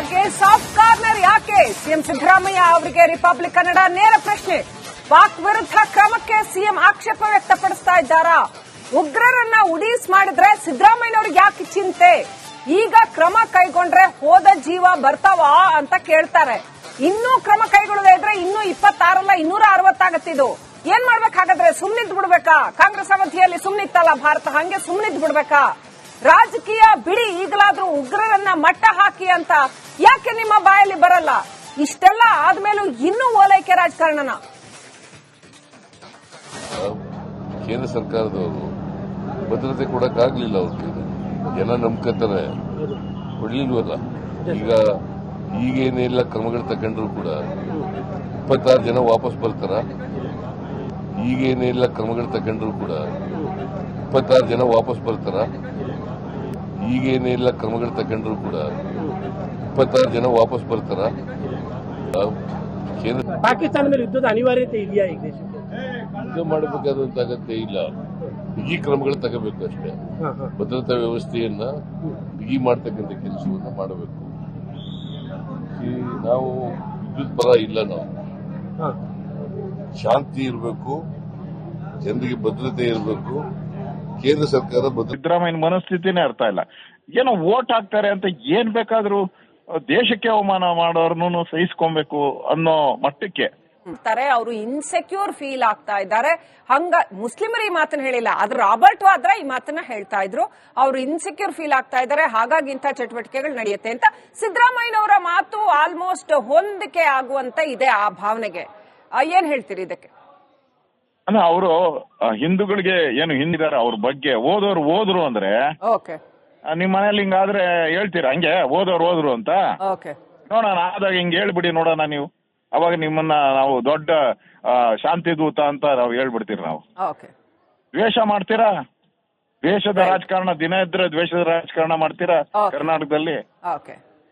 ಬಗ್ಗೆ soft corner ಯಾಕೆ? CM Siddaramaiah ಅವರಿಗೆ ರಿಪಬ್ಲಿಕ್ ಕನ್ನಡ ನೇರ ಪ್ರಶ್ನೆ. ಪಾಕ್ ವಿರುದ್ಧ ಕ್ರಮಕ್ಕೆ ಸಿಎಂ ಆಕ್ಷೇಪ ವ್ಯಕ್ತಪಡಿಸ್ತಾ ಇದ್ದಾರಾ? ಉಗ್ರರನ್ನ ಉಡೀಸ್ ಮಾಡಿದ್ರೆ ಸಿದ್ದರಾಮಯ್ಯನವ್ರಿಗೆ ಯಾಕೆ ಚಿಂತೆ? ಈಗ ಕ್ರಮ ಕೈಗೊಂಡ್ರೆ ಹೋದ ಜೀವ ಬರ್ತಾವ ಅಂತ ಕೇಳ್ತಾರೆ. ಇನ್ನೂ ಕ್ರಮ ಕೈಗೊಳ್ಳದೆ ಇದ್ರೆ ಇನ್ನೂ ಇಪ್ಪತ್ತಾರಲ್ಲ, ಇನ್ನೂರ ಅರವತ್ತಾಗತ್ತಿದು ಏನ್ ಮಾಡ್ಬೇಕಾಗಾದ್ರೆ ಸುಮ್ನಿದ್ ಬಿಡ್ಬೇಕಾ ಕಾಂಗ್ರೆಸ್ ಅವಧಿಯಲ್ಲಿ ಸುಮ್ನಿತ್ತಲ್ಲ ಭಾರತ, ಹಂಗೆ ಸುಮ್ನಿದ್ ಬಿಡ್ಬೇಕಾ ರಾಜಕೀಯ ಬಿಡಿ, ಈಗಲಾದ್ರೂ ಉಗ್ರರನ್ನ ಮಟ್ಟ ಹಾಕಿ ಅಂತ. ಯಾಕೆ ನಿಮ್ಮ ಬಾಯಲ್ಲಿ ಬರಲ್ಲ? ಇಷ್ಟೆಲ್ಲ ಆದ್ಮೇಲೂ ಇನ್ನೂ ಓಲೈಕೆ ರಾಜಕಾರಣನ. ಕೇಂದ್ರ ಸರ್ಕಾರದವರು ಭದ್ರತೆ ಕೊಡಕ್ಕಾಗ್ಲಿಲ್ಲ ಅವ್ರಿಗೆ. ಜನ ನಂಬ್ಕೊತಾರೆ ಕೊಡ್ಲಿಲ್ವಲ್ಲ? ಈಗ ಈಗೇನೆಲ್ಲ ಕ್ರಮಗಳು ತಗೊಂಡ್ರು ಕೂಡ ಇಪ್ಪತ್ತಾರು ಜನ ವಾಪಸ್ ಬರ್ತಾರ? ಈಗೇನೆಲ್ಲ ಕ್ರಮಗಳು ತಗೊಂಡ್ರು ಕೂಡ ಇಪ್ಪತ್ತಾರು ಜನ ವಾಪಸ್ ಬರ್ತಾರ? ಈಗೇನೆಲ್ಲ ಕ್ರಮಗಳು ತಗೊಂಡ್ರು ಕೂಡ ಇಪ್ಪತ್ತಾರು ಜನ ವಾಪಸ್ ಬರ್ತಾರ. ಕೇಂದ್ರ ಪಾಕಿಸ್ತಾನ ಮೇಲೆ ಯುದ್ಧದ ಅನಿವಾರ್ಯತೆ ಇದೆಯಾ ಈಗ ದೇಶಕ್ಕೆ? ಯುದ್ಧ ಮಾಡಬೇಕಾದಂತ ಅಗತ್ಯ ಇಲ್ಲ. ಬಿಗಿ ಕ್ರಮಗಳು ತಗೋಬೇಕು ಅಷ್ಟೇ. ಭದ್ರತಾ ವ್ಯವಸ್ಥೆಯನ್ನ ಬಿಗಿ ಮಾಡ್ತಕ್ಕಂಥ ಕೆಲಸವನ್ನ ಮಾಡಬೇಕು. ಈ ನಾವು ವಿದ್ಯುತ್ ಪರ ಇಲ್ಲ ನಾವು. ಶಾಂತಿ ಇರಬೇಕು ಜನರಿಗೆ ಭದ್ರತೆ ಇರಬೇಕು. ಕೇಂದ್ರ ಸರ್ಕಾರ ಸಿದ್ದರಾಮಯ್ಯ ಸಿದ್ದರಾಮಯ್ಯನ ಮನಸ್ಥಿತಿನೇ ಅರ್ಥ ಇಲ್ಲ. ಏನೋ ವೋಟ್ ಹಾಕ್ತಾರೆ ಅಂತ ಏನ್ ಬೇಕಾದ್ರೂ ದೇಶಕ್ಕೆ ಅವಮಾನ ಮಾಡೋರ್ನು ಸಹಿಸ್ಕೊಬೇಕು ಅನ್ನೋ ಮಟ್ಟಕ್ಕೆ. ತಾರೆ ಅವರು ಇನ್ಸೆಕ್ಯೂರ್ ಫೀಲ್ ಆಗ್ತಾ ಇದ್ದಾರೆ. ಹಂಗ ಮುಸ್ಲಿಮರು ಈ ಮಾತನ್ನ ಹೇಳಿಲ್ಲ ಆದ್ರೆ ರಾಬರ್ಟ್ ವಾದ್ರ ಈ ಮಾತನ್ನ ಹೇಳ್ತಾ ಇದ್ರು. ಅವರು ಇನ್ಸೆಕ್ಯೂರ್ ಫೀಲ್ ಆಗ್ತಾ ಇದ್ದಾರೆ ಹಾಗಾಗಿ ಇಂಥ ಚಟುವಟಿಕೆಗಳು ನಡೆಯುತ್ತೆ ಅಂತ ಸಿದ್ದರಾಮಯ್ಯನವರ ಮಾತು ಆಲ್ಮೋಸ್ಟ್ ಹೊಂದಿಕೆ ಆಗುವಂತ ಇದೆ ಆ ಭಾವನೆಗೆ. ಆ, ಏನ್ ಹೇಳ್ತೀರಿ ಇದಕ್ಕೆ? ಅಂದ್ರೆ ಅವರು ಹಿಂದೂಗಳಿಗೆ ಏನು ಹಿಂದಿದ್ದಾರೆ ಅವ್ರ ಬಗ್ಗೆ ಓದೋರು ಓದ್ರು ಅಂದ್ರೆ ಓಕೆ. ನಿಮ್ ಮನೇಲಿ ಹಿಂಗಾದ್ರೆ ಹೇಳ್ತೀರಾ? ಹಂಗೆ ಓದೋರು ಓದ್ರು ಅಂತ? ಓಕೆ. ನೋಡೋಣ ಆದಾಗ ಹಿಂಗ್ ಹೇಳ್ಬಿಡಿ ನೋಡೋಣ ನೀವು. ಅವಾಗ ನಿಮ್ಮನ್ನ ನಾವು ದೊಡ್ಡ ಶಾಂತಿ ದೂತ ಅಂತ ನಾವು ಹೇಳ್ಬಿಡ್ತೀರಿ ನಾವು. ದ್ವೇಷ ಮಾಡ್ತೀರಾ? ದ್ವೇಷದ ರಾಜಕಾರಣ ದಿನ ಇದ್ರೆ ದ್ವೇಷದ ರಾಜಕಾರಣ ಮಾಡ್ತೀರಾ ಕರ್ನಾಟಕದಲ್ಲಿ?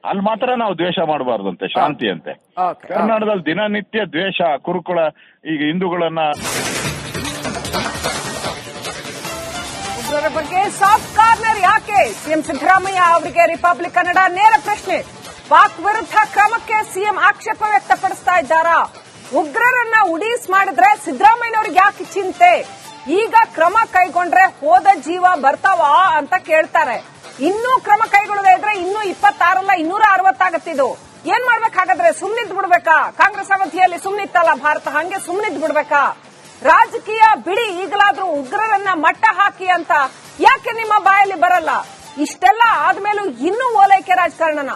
ಅಲ್ಲಿ ಮಾತ್ರ ನಾವು ದ್ವೇಷ ಮಾಡಬಾರ್ದಂತೆ ಶಾಂತಿ ಅಂತೆ ಕರ್ನಾಟಕದಲ್ಲಿ ದಿನನಿತ್ಯ ದ್ವೇಷ ಕುರುಕುಳ ಈಗ ಹಿಂದೂಗಳನ್ನ ಉಗ್ರರ ಬಗ್ಗೆ ಸಾಫ್ಟ್ ಕಾರ್ನರ್ ಯಾಕೆ? ಸಿಎಂ ಸಿದ್ದರಾಮಯ್ಯ ಅವರಿಗೆ ರಿಪಬ್ಲಿಕ್ ಕನ್ನಡ ನೇರ ಪ್ರಶ್ನೆ. ಪಾಕ್ ವಿರುದ್ಧ ಕ್ರಮಕ್ಕೆ ಸಿಎಂ ಆಕ್ಷೇಪ ವ್ಯಕ್ತಪಡಿಸ್ತಾ ಇದ್ದಾರಾ? ಉಗ್ರರನ್ನ ಉಡೀಸ್ ಮಾಡಿದ್ರೆ ಸಿದ್ದರಾಮಯ್ಯನವ್ರಿಗೆ ಯಾಕೆ ಚಿಂತೆ? ಈಗ ಕ್ರಮ ಕೈಗೊಂಡ್ರೆ ಹೋದ ಜೀವ ಬರ್ತಾವಾ ಅಂತ ಕೇಳ್ತಾರೆ. ಇನ್ನೂ ಕ್ರಮ ಕೈಗೊಳ್ಳದೆ ಇದ್ರೆ ಇನ್ನೂ ಇಪ್ಪತ್ತಾರಲ್ಲ ಇನ್ನೂರ ಅರವತ್ತಾಗತ್ತಿದು ಏನ್ ಮಾಡ್ಬೇಕಾಗದ್ರೆ ಸುಮ್ನಿದ್ ಬಿಡ್ಬೇಕಾ? ಕಾಂಗ್ರೆಸ್ ಅವಧಿಯಲ್ಲಿ ಸುಮ್ನಿತ್ತಲ್ಲ ಭಾರತ, ಹಂಗೆ ಸುಮ್ನಿದ್ ಬಿಡ್ಬೇಕಾ? ರಾಜಕೀಯ ಬಿಡಿ, ಈಗಲಾದ್ರೂ ಉಗ್ರರನ್ನ ಮಟ್ಟ ಹಾಕಿ ಅಂತ ಯಾಕೆ ನಿಮ್ಮ ಬಾಯಲ್ಲಿ ಬರಲ್ಲ? ಇಷ್ಟೆಲ್ಲ ಆದ್ಮೇಲೂ ಇನ್ನೂ ಓಲೈಕೆ ರಾಜಕಾರಣನ.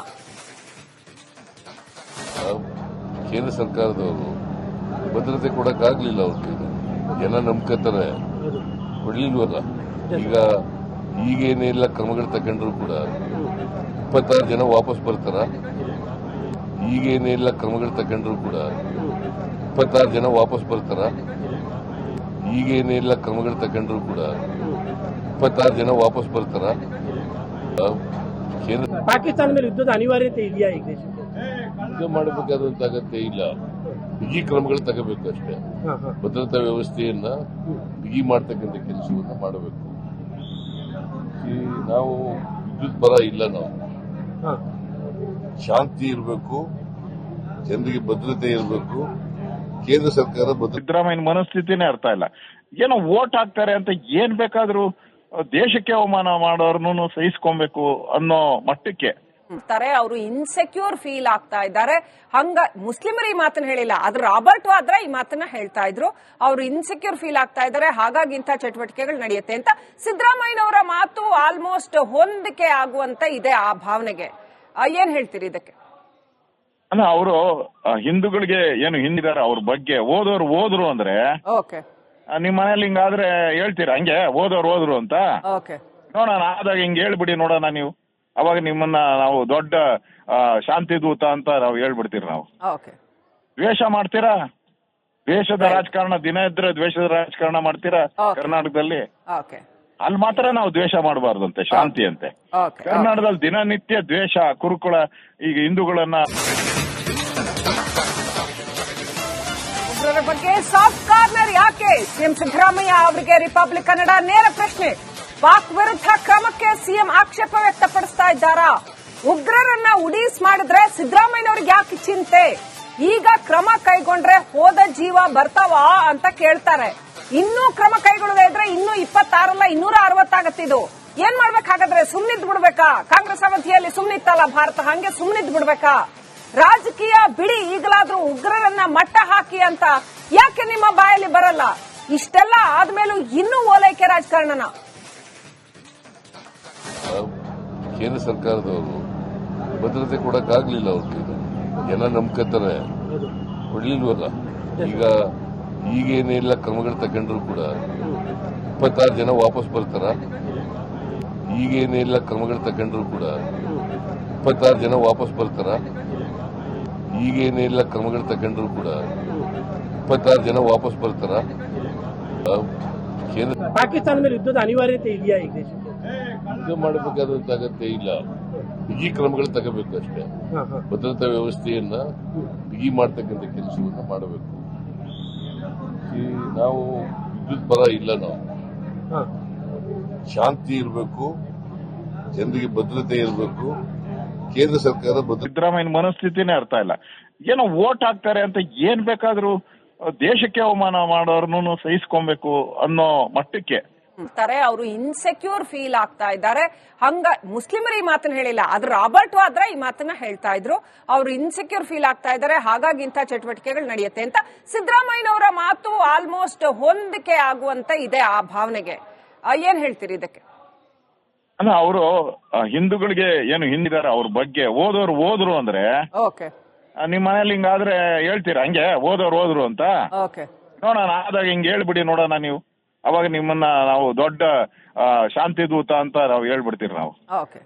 ಕೇಂದ್ರ ಸರ್ಕಾರದವರು ಭದ್ರತೆ ಕೊಡಕ್ಕಾಗ್ಲಿಲ್ಲ ಅವ್ರಿಗೆ. ಜನ ನಂಬ್ಕೋತಾರೆ ಕೊಡ್ಲಿಲ್ವಲ್ಲ? ಈಗ ಈಗೇನೆಲ್ಲ ಕ್ರಮಗಳು ತಗೊಂಡ್ರು ಕೂಡ ಇಪ್ಪತ್ತಾರು ಜನ ವಾಪಸ್ ಬರ್ತಾರ. ಈಗೇನೆಲ್ಲ ಕ್ರಮಗಳು ತಗೊಂಡ್ರು ಕೂಡ ಇಪ್ಪತ್ತಾರು ಜನ ವಾಪಸ್ ಬರ್ತಾರ. ಈಗೇನೆಲ್ಲ ಕ್ರಮಗಳು ತಗೊಂಡ್ರು ಕೂಡ ಇಪ್ಪತ್ತಾರು ಜನ ವಾಪಸ್ ಬರ್ತಾರ. ಕೇಂದ್ರ ಪಾಕಿಸ್ತಾನ ಮೇಲೆ ಯುದ್ಧದ ಅನಿವಾರ್ಯತೆ ಇದೆಯಾ ಈಗ ಯುದ್ಧ ಮಾಡಬೇಕಾದಂತ ಅಗತ್ಯ ಇಲ್ಲ. ಬಿಗಿ ಕ್ರಮಗಳು ತಗೋಬೇಕು ಅಷ್ಟೇ. ಭದ್ರತಾ ವ್ಯವಸ್ಥೆಯನ್ನ ಬಿಗಿ ಮಾಡ್ತಕ್ಕಂಥ ಕೆಲಸವನ್ನು ಮಾಡಬೇಕು. ಈ ನಾವು ವಿದ್ಯುತ್ ಬರ ಇಲ್ಲ ನಾವು ಹಾ. ಶಾಂತಿ ಇರಬೇಕು ಜನರಿಗೆ ಭದ್ರತೆ ಇರಬೇಕು ಕೇಂದ್ರ ಸರ್ಕಾರ ಸಿದ್ದರಾಮಯ್ಯ ಸಿದ್ದರಾಮಯ್ಯನ ಮನಸ್ಥಿತಿನೇ ಅರ್ಥ ಇಲ್ಲ ಏನೋ ವೋಟ್ ಹಾಕ್ತಾರೆ ಅಂತ ಏನ್ ಬೇಕಾದ್ರೂ ದೇಶಕ್ಕೆ ಅವಮಾನ ಮಾಡೋರ್ನು ಸಹಿಸ್ಕೊಬೇಕು ಅನ್ನೋ ಮಟ್ಟಕ್ಕೆ ತಾರೆ ಅವರು ಇನ್ಸೆಕ್ಯೂರ್ ಫೀಲ್ ಆಗ್ತಾ ಇದ್ದಾರೆ. ಹಂಗ ಮುಸ್ಲಿಮರು ಈ ಮಾತನ್ನ ಹೇಳಿಲ್ಲ ಆದ್ರೆ ರಾಬರ್ಟ್ ವಾದ್ರ ಈ ಮಾತನ್ನ ಹೇಳ್ತಾ ಇದ್ರು. ಅವರು ಇನ್ಸೆಕ್ಯೂರ್ ಫೀಲ್ ಆಗ್ತಾ ಇದ್ದಾರೆ ಹಾಗಾಗಿ ಇಂಥ ಚಟುವಟಿಕೆಗಳು ನಡೆಯುತ್ತೆ ಅಂತ ಸಿದ್ದರಾಮಯ್ಯನವರ ಮಾತು ಆಲ್ಮೋಸ್ಟ್ ಹೊಂದಿಕೆ ಆಗುವಂತ ಇದೆ ಆ ಭಾವನೆಗೆ. ಏನ್ ಹೇಳ್ತೀರಿ ಇದಕ್ಕೆ? ಅಲ್ಲ ಅವರು ಹಿಂದೂಗಳಿಗೆ ಏನು ಹಿಂದಿದ್ದಾರೆ ಅವ್ರ ಬಗ್ಗೆ ಓದೋರು ಓದ್ರು ಅಂದ್ರೆ ನಿಮ್ ಮನೇಲಿ ಹಿಂಗಾದ್ರೆ ಹೇಳ್ತೀರಾ? ಹಂಗೆ ಓದೋರು ಓದ್ರು ಅಂತ? ಓಕೆ. ನೋಡೋಣ ಆದಾಗ ಹಿಂಗ್ ಹೇಳ್ಬಿಡಿ ನೋಡೋಣ ನೀವು. ಅವಾಗ ನಿಮ್ಮನ್ನ ನಾವು ದೊಡ್ಡ ಶಾಂತಿ ದೂತ ಅಂತ ನಾವು ಹೇಳ್ಬಿಡ್ತೀರಿ ನಾವು. ಓಕೆ. ದ್ವೇಷ ಮಾಡ್ತೀರಾ? ದ್ವೇಷದ ರಾಜಕಾರಣ ದಿನ ಇದ್ರೆ ದ್ವೇಷದ ರಾಜಕಾರಣ ಮಾಡ್ತೀರಾ ಕರ್ನಾಟಕದಲ್ಲಿ? ಅಲ್ಲಿ ಮಾತ್ರ ನಾವು ದ್ವೇಷ ಮಾಡಬಾರ್ದಂತೆ ಶಾಂತಿ ಅಂತೆ. ಕರ್ನಾಟಕದಲ್ಲಿ ದಿನನಿತ್ಯ ದ್ವೇಷ ಕುರುಕುಳ ಈಗ ಹಿಂದೂಗಳನ್ನ ಬಗ್ಗೆ ಸಾಫ್ಟ್ ಕಾರ್ನರ್ ಯಾಕೆ? ಸಿಎಂ ಸಿದ್ದರಾಮಯ್ಯ ಅವರಿಗೆ ರಿಪಬ್ಲಿಕ್ ಕನ್ನಡ ನೇರ ಪ್ರಶ್ನೆ. ಪಾಕ್ ವಿರುದ್ಧ ಕ್ರಮಕ್ಕೆ ಸಿಎಂ ಆಕ್ಷೇಪ ವ್ಯಕ್ತಪಡಿಸ್ತಾ ಇದ್ದಾರಾ? ಉಗ್ರರನ್ನ ಉಡೀಸ್ ಮಾಡಿದ್ರೆ ಸಿದ್ದರಾಮಯ್ಯನವ್ರಿಗೆ ಯಾಕೆ ಚಿಂತೆ? ಈಗ ಕ್ರಮ ಕೈಗೊಂಡ್ರೆ ಹೋದ ಜೀವ ಬರ್ತಾವ ಅಂತ ಕೇಳ್ತಾರೆ. ಇನ್ನೂ ಕ್ರಮ ಕೈಗೊಳ್ಳದೆ ಇದ್ರೆ ಇನ್ನೂ ಇಪ್ಪತ್ತಾರಲ್ಲ, ಇನ್ನೂರ ಅರವತ್ತಾಗತ್ತಿದು ಏನ್ ಮಾಡ್ಬೇಕಾಗಾದ್ರೆ ಸುಮ್ನಿದ್ ಬಿಡ್ಬೇಕಾ? ಕಾಂಗ್ರೆಸ್ ಅವಧಿಯಲ್ಲಿ ಸುಮ್ನಿತ್ತಲ್ಲ ಭಾರತ, ಹಂಗೆ ಸುಮ್ನಿದ್ ಬಿಡ್ಬೇಕಾ? ರಾಜಕೀಯ ಬಿಡಿ ಈಗಲಾದ್ರೂ ಉಗ್ರರನ್ನ ಮಟ್ಟ ಹಾಕಿ ಅಂತ ಯಾಕೆ ನಿಮ್ಮ ಬಾಯಲ್ಲಿ ಬರಲ್ಲ? ಇಷ್ಟೆಲ್ಲ ಆದ್ಮೇಲೂ ಇನ್ನೂ ಓಲೈಕೆ ರಾಜಕಾರಣನ. ಕೇಂದ್ರ ಸರ್ಕಾರದವರು ಭದ್ರತೆ ಕೊಡಕ್ಕಾಗ್ಲಿಲ್ಲ ಅವ್ರ ಕೈಲಿ ಜನ ನಂಬ್ಕೋತಾರೆ ಕೊಡ್ಲಿಲ್ವಲ್ಲ? ಈಗ ಈಗೇನೆಲ್ಲ ಕ್ರಮಗಳು ತಗೊಂಡ್ರು ಕೂಡ ಇಪ್ಪತ್ತಾರು ಜನ ವಾಪಸ್ ಬರ್ತಾರ? ಈಗೇನೆಲ್ಲ ಕ್ರಮಗಳು ತಗೊಂಡ್ರು ಕೂಡ ಇಪ್ಪತ್ತಾರು ಜನ ವಾಪಸ್ ಬರ್ತಾರ? ಈಗೇನೆಲ್ಲ ಕ್ರಮಗಳು ತಗೊಂಡ್ರು ಕೂಡ ಇಪ್ಪತ್ತಾರು ಜನ ವಾಪಸ್ ಬರ್ತಾರ? ಆ, ಕೇಂದ್ರ ಪಾಕಿಸ್ತಾನ ಮೇಲೆ ಯುದ್ಧದ ಅನಿವಾರ್ಯತೆ ಇದೆಯಾ ಈ ದೇಶಕ್ಕೆ? ಯುದ್ಧ ಮಾಡಬೇಕಾದಂತ ಅಗತ್ಯ ಇಲ್ಲ. ಬಿಗಿ ಕ್ರಮಗಳು ತಗೋಬೇಕು ಅಷ್ಟೇ. ಭದ್ರತಾ ವ್ಯವಸ್ಥೆಯನ್ನ ಬಿಗಿ ಮಾಡ್ತಕ್ಕಂಥ ಕೆಲಸವನ್ನ ಮಾಡಬೇಕು. ಈ ನಾವು ವಿದ್ಯುತ್ ಪರ ಇಲ್ಲ ನಾವು. ಶಾಂತಿ ಇರಬೇಕು ಜನರಿಗೆ ಭದ್ರತೆ ಇರಬೇಕು ಕೇಂದ್ರ ಸರ್ಕಾರ ಸಿದ್ದರಾಮಯ್ಯ ಸಿದ್ದರಾಮಯ್ಯನ ಮನಸ್ಥಿತಿನೇ ಅರ್ಥ ಇಲ್ಲ. ಏನೋ ವೋಟ್ ಹಾಕ್ತಾರೆ ಅಂತ ಏನ್ ಬೇಕಾದ್ರೂ ದೇಶಕ್ಕೆ ಅವಮಾನ ಮಾಡೋರ್ನು ಸಹಿಸ್ಕೊಬೇಕು ಅನ್ನೋ ಮಟ್ಟಕ್ಕೆ. ತಾರೆ ಅವರು ಇನ್ಸೆಕ್ಯೂರ್ ಫೀಲ್ ಆಗ್ತಾ ಇದ್ದಾರೆ. ಹಂಗ ಮುಸ್ಲಿಮರು ಈ ಮಾತನ್ನ ಹೇಳಿಲ್ಲ ಆದ್ರೆ ರಾಬರ್ಟ್ ಆದ್ರೆ ಈ ಮಾತನ್ನ ಹೇಳ್ತಾ ಇದ್ರು. ಅವ್ರು ಇನ್ಸೆಕ್ಯೂರ್ ಫೀಲ್ ಆಗ್ತಾ ಇದ್ದಾರೆ ಹಾಗಾಗಿ ಇಂಥ ಚಟುವಟಿಕೆಗಳು ನಡೆಯುತ್ತೆ ಅಂತ ಸಿದ್ದರಾಮಯ್ಯನವರ ಮಾತು ಆಲ್ಮೋಸ್ಟ್ ಹೊಂದಿಕೆ ಆಗುವಂತ ಇದೆ ಆ ಭಾವನೆಗೆ. ಏನ್ ಹೇಳ್ತೀರಿ ಇದಕ್ಕೆ? ಅಂದ್ರೆ ಅವರು ಹಿಂದೂಗಳಿಗೆ ಏನು ಹಿಂದಿದ್ದಾರೆ ಅವ್ರ ಬಗ್ಗೆ ಓದೋರು ಓದ್ರು ಅಂದ್ರೆ ನಿಮ್ ಮನೇಲಿ ಹಿಂಗಾದ್ರೆ ಹೇಳ್ತೀರಾ? ಹಂಗೆ ಓದೋರು ಓದ್ರು ಅಂತ? ಓಕೆ. ನೋಡೋಣ ಆದಾಗ ಹಿಂಗ್ ಹೇಳ್ಬಿಡಿ ನೋಡೋಣ ನೀವು. ಅವಾಗ ನಿಮ್ಮನ್ನ ನಾವು ದೊಡ್ಡ ಶಾಂತಿ ದೂತ ಅಂತ ನಾವು ಹೇಳ್ಬಿಡ್ತೀರಿ ನಾವು. ಓಕೆ.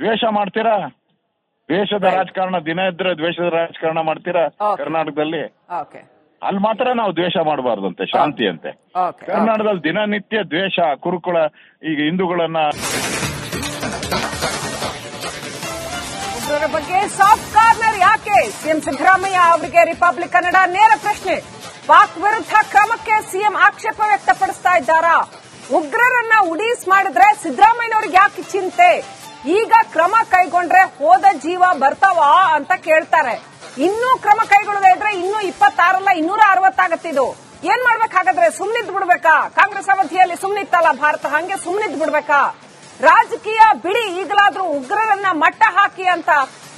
ದ್ವೇಷ ಮಾಡ್ತೀರಾ? ದ್ವೇಷದ ರಾಜಕಾರಣ ದಿನ ಇದ್ರೆ ದ್ವೇಷದ ರಾಜಕಾರಣ ಮಾಡ್ತೀರಾ ಕರ್ನಾಟಕದಲ್ಲಿ? ಅಲ್ಲಿ ಮಾತ್ರ ನಾವು ದ್ವೇಷ ಮಾಡಬಾರ್ದಂತೆ ಶಾಂತಿ ಅಂತೆ. ಕರ್ನಾಟಕದಲ್ಲಿ ದಿನನಿತ್ಯ ದ್ವೇಷ ಕುರುಕುಳ ಈಗ ಹಿಂದೂಗಳನ್ನ ಬಗ್ಗೆ ಸಾಫ್ಟ್ ಕಾರ್ನರ್ ಯಾಕೆ? ಸಿಎಂ ಸಿದ್ದರಾಮಯ್ಯ ಅವರಿಗೆ ರಿಪಬ್ಲಿಕ್ ಕನ್ನಡ ನೇರ ಪ್ರಶ್ನೆ. ಪಾಕ್ ವಿರುದ್ಧ ಕ್ರಮಕ್ಕೆ ಸಿಎಂ ಆಕ್ಷೇಪ ವ್ಯಕ್ತಪಡಿಸ್ತಾ ಇದ್ದಾರಾ? ಉಗ್ರರನ್ನ ಉಡೀಸ್ ಮಾಡಿದ್ರೆ ಸಿದ್ದರಾಮಯ್ಯನವ್ರಿಗೆ ಯಾಕೆ ಚಿಂತೆ? ಈಗ ಕ್ರಮ ಕೈಗೊಂಡ್ರೆ ಹೋದ ಜೀವ ಬರ್ತಾವಾ ಅಂತ ಕೇಳ್ತಾರೆ. ಇನ್ನೂ ಕ್ರಮ ಕೈಗೊಳ್ಳದೆ ಇದ್ರೆ ಇನ್ನೂ ಇಪ್ಪತ್ತಾರಲ್ಲ, ಇನ್ನೂರ ಅರವತ್ತಾಗತ್ತಿದು ಏನ್ ಮಾಡ್ಬೇಕಾಗದ್ರೆ ಸುಮ್ನಿದ್ ಬಿಡ್ಬೇಕಾ? ಕಾಂಗ್ರೆಸ್ ಅವಧಿಯಲ್ಲಿ ಸುಮ್ನಿತ್ತಲ್ಲ ಭಾರತ, ಹಂಗೆ ಸುಮ್ನಿದ್ ಬಿಡ್ಬೇಕಾ? ರಾಜಕೀಯ ಬಿಡಿ, ಈಗಲಾದ್ರೂ ಉಗ್ರರನ್ನ ಮಟ್ಟ ಹಾಕಿ ಅಂತ.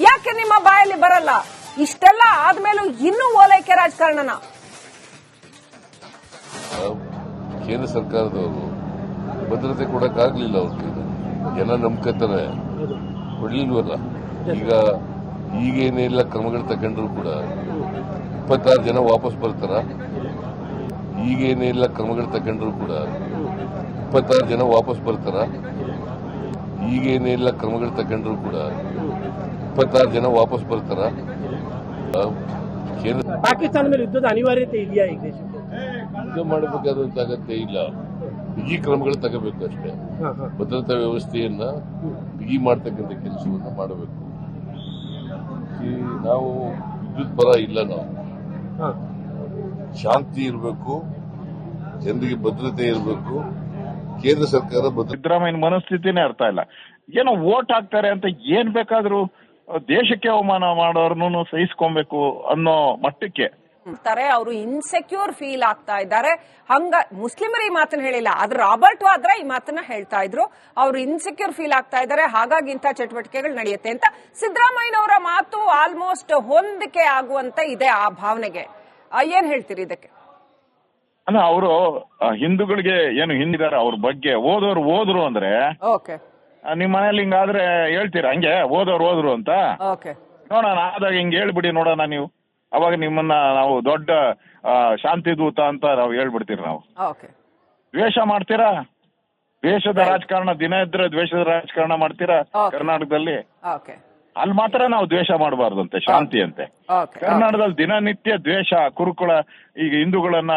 ಯಾಕೆ ನಿಮ್ಮ ಬಾಯಲ್ಲಿ ಬರಲ್ಲ? ಇಷ್ಟೆಲ್ಲ ಆದ್ಮೇಲೂ ಇನ್ನೂ ಓಲೈಕೆ ರಾಜಕಾರಣನ. ಕೇಂದ್ರ ಸರ್ಕಾರದವರು ಭದ್ರತೆ ಕೊಡೋಕ್ಕಾಗಲಿಲ್ಲ ಅವ್ರಿಗೆ. ಜನ ನಂಬ್ಕೋತಾರೆ ಕೊಡ್ಲಿಲ್ವಲ್ಲ? ಈಗ ಈಗೇನೆಲ್ಲ ಕ್ರಮಗಳು ತಗೊಂಡ್ರು ಕೂಡ ಇಪ್ಪತ್ತಾರು ಜನ ವಾಪಸ್ ಬರ್ತಾರ. ಈಗೇನೆಲ್ಲ ಕ್ರಮಗಳು ತಗೊಂಡ್ರು ಕೂಡ ಇಪ್ಪತ್ತಾರು ಜನ ವಾಪಸ್ ಬರ್ತಾರ. ಈಗೇನೆಲ್ಲ ಕ್ರಮಗಳು ತಗೊಂಡ್ರು ಕೂಡ ಇಪ್ಪತ್ತಾರು ಜನ ವಾಪಸ್ ಬರ್ತಾರ. ಪಾಕಿಸ್ತಾನ ಮೇಲೆ ಯುದ್ಧದ ಅನಿವಾರ್ಯತೆ ಇದೆಯಾ ಈಗ ಯುದ್ಧ ಮಾಡಬೇಕಾದಂತ ಅಗತ್ಯ ಇಲ್ಲ. ಬಿಗಿ ಕ್ರಮಗಳು ತಗೋಬೇಕು ಅಷ್ಟೇ. ಭದ್ರತಾ ವ್ಯವಸ್ಥೆಯನ್ನ ಬಿಗಿ ಮಾಡ್ತಕ್ಕಂಥ ಕೆಲಸವನ್ನ ಮಾಡಬೇಕು. ಈ ನಾವು ವಿದ್ಯುತ್ ಪರ ಇಲ್ಲ ನಾವು. ಶಾಂತಿ ಇರಬೇಕು ಜನರಿಗೆ ಭದ್ರತೆ ಇರಬೇಕು ಕೇಂದ್ರ ಸರ್ಕಾರ ಸಿದ್ದರಾಮಯ್ಯ ಸಿದ್ದರಾಮಯ್ಯನ ಮನಸ್ಥಿತಿನೇ ಅರ್ಥ ಇಲ್ಲ. ಏನೋ ವೋಟ್ ಹಾಕ್ತಾರೆ ಅಂತ ಏನ್ ಬೇಕಾದ್ರೂ ದೇಶಕ್ಕೆ ಅವಮಾನ ಮಾಡೋರ್ನು ಸಹಿಸ್ಕೊಬೇಕು ಅನ್ನೋ ಮಟ್ಟಕ್ಕೆ ತಾರೆ ಅವರು ಇನ್ಸೆಕ್ಯೂರ್ ಫೀಲ್ ಆಗ್ತಾ ಇದ್ದಾರೆ. ಹಂಗ ಮುಸ್ಲಿಮರು ಈ ಮಾತನ್ನ ಹೇಳಿಲ್ಲ ಆದ್ರೆ ರಾಬರ್ಟ್ ಆದ್ರೆ ಈ ಮಾತನ್ನ ಹೇಳ್ತಾ ಇದ್ರು. ಅವರು ಇನ್ಸೆಕ್ಯೂರ್ ಫೀಲ್ ಆಗ್ತಾ ಇದ್ದಾರೆ ಹಾಗಾಗಿ ಇಂಥ ಚಟುವಟಿಕೆಗಳು ನಡೆಯುತ್ತೆ ಅಂತ ಸಿದ್ದರಾಮಯ್ಯನವರ ಮಾತು ಆಲ್ಮೋಸ್ಟ್ ಹೊಂದಿಕೆ ಆಗುವಂತ ಇದೆ ಆ ಭಾವನೆಗೆ. ಏನ್ ಹೇಳ್ತೀರಿ ಇದಕ್ಕೆ? ಅಂದ್ರೆ ಅವರು ಹಿಂದೂಗಳಿಗೆ ಏನು ಹಿಂದಿದ್ದಾರೆ ಅವ್ರ ಬಗ್ಗೆ ಓದೋರು ಓದ್ರು ಅಂದ್ರೆ ನಿಮ್ ಮನೇಲಿ ಹಿಂಗಾದ್ರೆ ಹೇಳ್ತೀರಾ? ಹಂಗೆ ಓದೋರು ಓದ್ರು ಅಂತ? ಓಕೆ. ನೋಡೋಣ ಆದಾಗ ಹಿಂಗ್ ಹೇಳ್ಬಿಡಿ ನೋಡೋಣ ನೀವು. ಅವಾಗ ನಿಮ್ಮನ್ನ ನಾವು ದೊಡ್ಡ ಶಾಂತಿ ದೂತ ಅಂತ ನಾವು ಹೇಳ್ಬಿಡ್ತೀರಿ ನಾವು. ಓಕೆ ದ್ವೇಷ ಮಾಡ್ತೀರಾ? ದ್ವೇಷದ ರಾಜಕಾರಣ ದಿನ ಇದ್ರೆ ದ್ವೇಷದ ರಾಜಕಾರಣ ಮಾಡ್ತೀರಾ ಕರ್ನಾಟಕದಲ್ಲಿ? ಅಲ್ಲಿ ಮಾತ್ರ ನಾವು ದ್ವೇಷ ಮಾಡಬಾರ್ದಂತೆ ಶಾಂತಿ ಅಂತೆ ಕರ್ನಾಟಕದಲ್ಲಿ ದಿನನಿತ್ಯ ದ್ವೇಷ ಕುರುಕುಳ ಈಗ ಹಿಂದೂಗಳನ್ನ